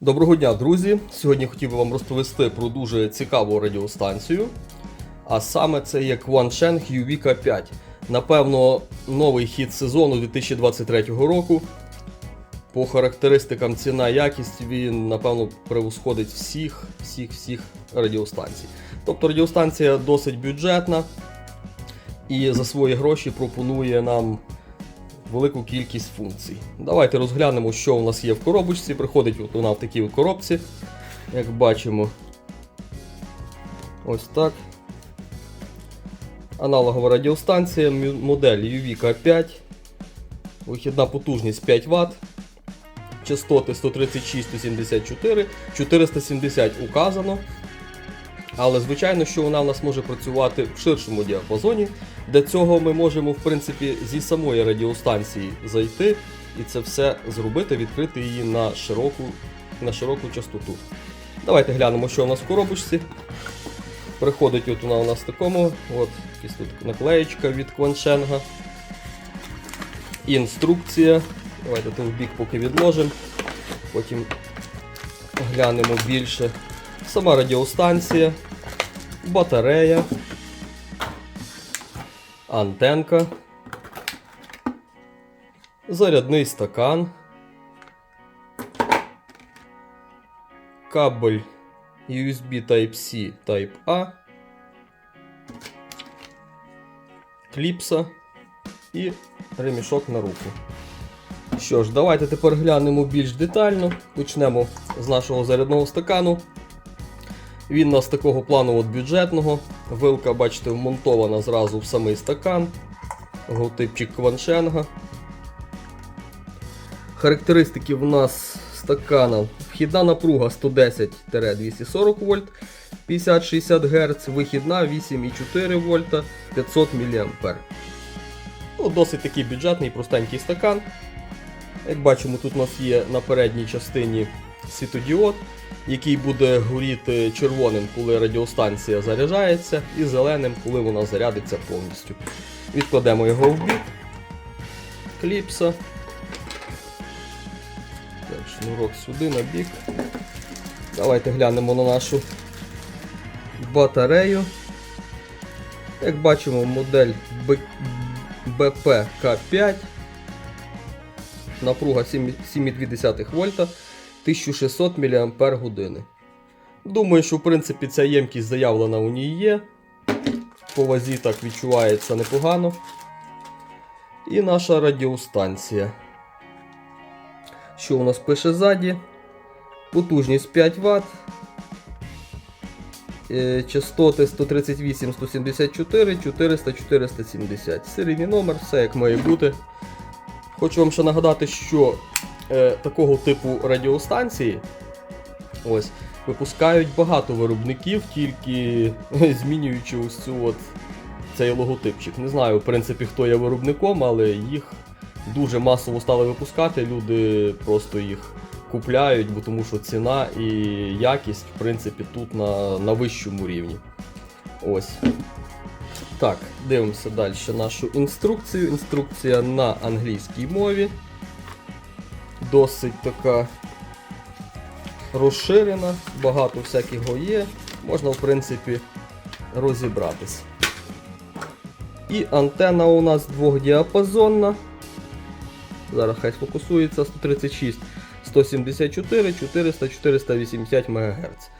Доброго дня, друзі! Сьогодні хотів би вам розповісти про дуже цікаву радіостанцію. А саме це є Quansheng UVK 5. Напевно, новий хід сезону 2023 року. По характеристикам ціна якість він, напевно, превосходить всіх, всіх, всіх радіостанцій. Тобто радіостанція досить бюджетна і за свої гроші пропонує нам велику кількість функцій. Давайте розглянемо, що у нас є в коробочці. Приходить от вона в такій коробці, як бачимо. Ось так. Аналогова радіостанція, модель UVK 5. Вихідна потужність 5 Вт. Частоти 136, 174, 470 указано. Але звичайно, що вона в нас може працювати в ширшому діапазоні. Для цього ми можемо, в принципі, зі самої радіостанції зайти і це все зробити, відкрити її на широку, на широку частоту. Давайте глянемо, що у нас в коробочці. Приходить от вона у нас в такому, от якась тут наклеєчка від Кваншенга. Інструкція. Давайте то в бік поки відложимо. Потім глянемо більше. Сама радіостанція, батарея, антенка, зарядний стакан, кабель USB Type-C Type-A, кліпса і ремішок на руку. Що ж, давайте тепер глянемо більш детально. Почнемо з нашого зарядного стакану. Він у нас такого плану от бюджетного. Вилка, бачите, вмонтована зразу в самий стакан. Логотипчик Кваншенга. Характеристики в нас стакана. Вхідна напруга 110-240 вольт 50-60 Гц, вихідна 8,4 вольта 500 мА. Ну, досить такий бюджетний, простенький стакан. Як бачимо, тут у нас є на передній частині світодіод, який буде горіти червоним, коли радіостанція заряджається, і зеленим, коли вона зарядиться повністю. Відкладемо його в бік. Кліпса. Так, шнурок сюди на бік. Давайте глянемо на нашу батарею. Як бачимо, модель Б- BPK5. Напруга 7,2 вольта, 1600 мАч. Думаю, що в принципі ця ємкість заявлена у ній є. По вазі так відчувається непогано. І наша радіостанція. Що у нас пише ззаді? Потужність 5 Вт. Е, Частоти 138, 174, 400, 470. Серійний номер, все як має бути. Хочу вам ще нагадати, що е, такого типу радіостанції ось, випускають багато виробників, тільки змінюючи ось цю от, цей логотипчик. Не знаю, в принципі, хто є виробником, але їх дуже масово стали випускати. Люди просто їх купляють, бо тому що ціна і якість, в принципі, тут на, на вищому рівні. Ось. Так, дивимося далі нашу інструкцію. Інструкція на англійській мові. Досить така розширена, багато всякого є. Можна, в принципі, розібратись. І антенна у нас двохдіапазонна. Зараз хай сфокусується 136, 174, 400, 480 МГц.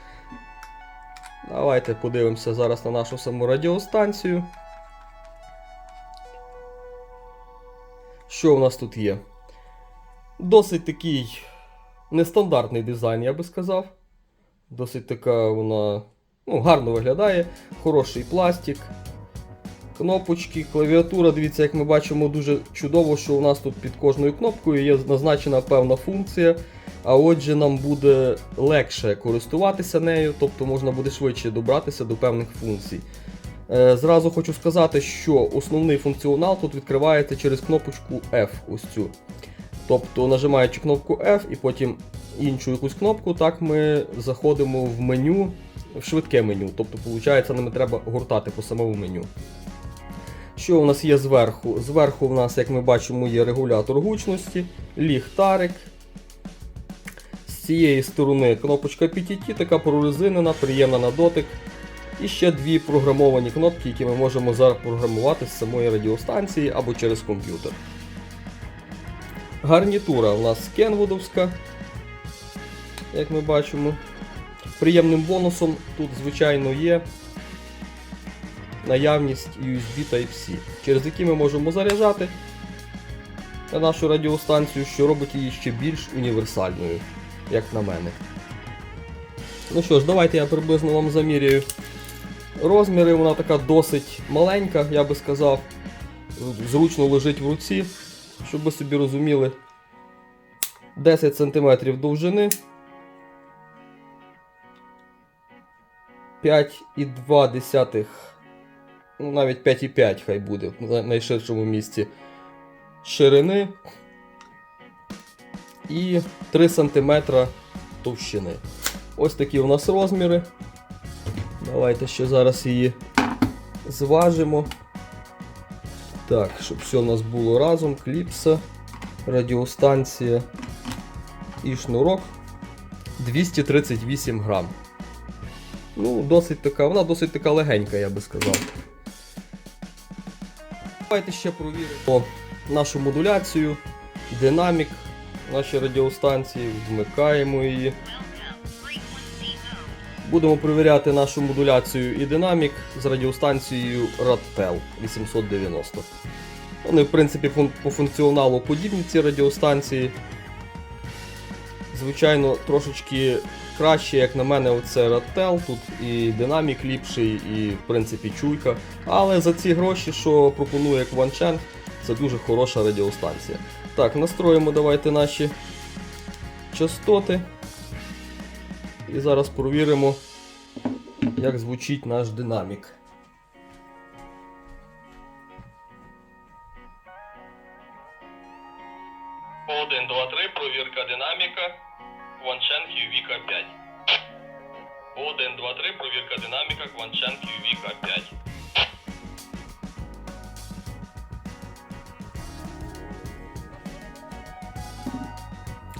Давайте подивимося зараз на нашу саму радіостанцію. Що у нас тут є? Досить такий нестандартний дизайн, я би сказав. Досить така вона ну, гарно виглядає, хороший пластик. Кнопочки, клавіатура, дивіться, як ми бачимо, дуже чудово, що у нас тут під кожною кнопкою є назначена певна функція. А отже, нам буде легше користуватися нею, тобто можна буде швидше добратися до певних функцій. Е, Зразу хочу сказати, що основний функціонал тут відкривається через кнопочку F. ось цю. Тобто, нажимаючи кнопку F і потім іншу якусь кнопку, так ми заходимо в меню, в швидке меню. Тобто, виходить, нам треба гуртати по самому меню. Що у нас є зверху? Зверху у нас, як ми бачимо, є регулятор гучності, ліхтарик, З цієї сторони кнопочка PTT, така прорезинена, приємна на дотик. І ще дві програмовані кнопки, які ми можемо запрограмувати з самої радіостанції або через комп'ютер. Гарнітура у нас кенвудовська, як ми бачимо. Приємним бонусом тут, звичайно, є наявність USB Type-C, через який ми можемо заряджати на нашу радіостанцію, що робить її ще більш універсальною, як на мене. Ну що ж, давайте я приблизно вам заміряю розміри. Вона така досить маленька, я би сказав. Зручно лежить в руці, щоб ви собі розуміли. 10 см довжини. 5,2, ну навіть 5,5 хай буде в найширшому місці ширини і 3 см товщини. Ось такі у нас розміри. Давайте ще зараз її зважимо. Так, щоб все у нас було разом, кліпса, радіостанція і шнурок 238 грам. Ну, досить така, вона досить така легенька, я би сказав. Давайте ще провіримо нашу модуляцію, динамік нашої радіостанції, вмикаємо її. Будемо перевіряти нашу модуляцію і динамік з радіостанцією Radtel 890. Вони, в принципі, по функціоналу подібні ці радіостанції. Звичайно, трошечки краще, як на мене, оце Radtel. Тут і динамік ліпший, і в принципі чуйка. Але за ці гроші, що пропонує Кванчен, це дуже хороша радіостанція. Так, настроїмо давайте наші частоти. І зараз провіримо, як звучить наш динамік. Один, два, три, провірка динаміка. Кванчен QVK 5. 1, 2, 3, провірка динаміка Кванчен QVK 5.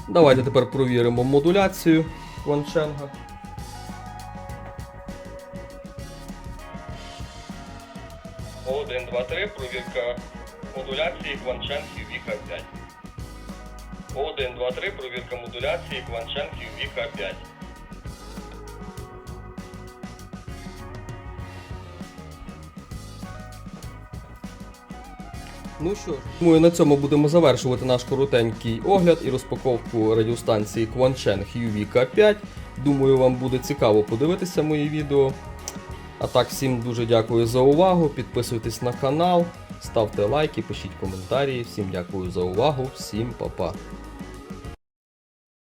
Давайте тепер провіримо модуляцію Кванченга. Один, два, три, провірка модуляції кванченків Віха 5. 1, 2, 3, провірка модуляції кванченків віха 5. Ну що ж, думаю, на цьому будемо завершувати наш коротенький огляд і розпаковку радіостанції Quanchen HUV K5. Думаю, вам буде цікаво подивитися мої відео. А так, всім дуже дякую за увагу. Підписуйтесь на канал, ставте лайки, пишіть коментарі. Всім дякую за увагу, всім па-па.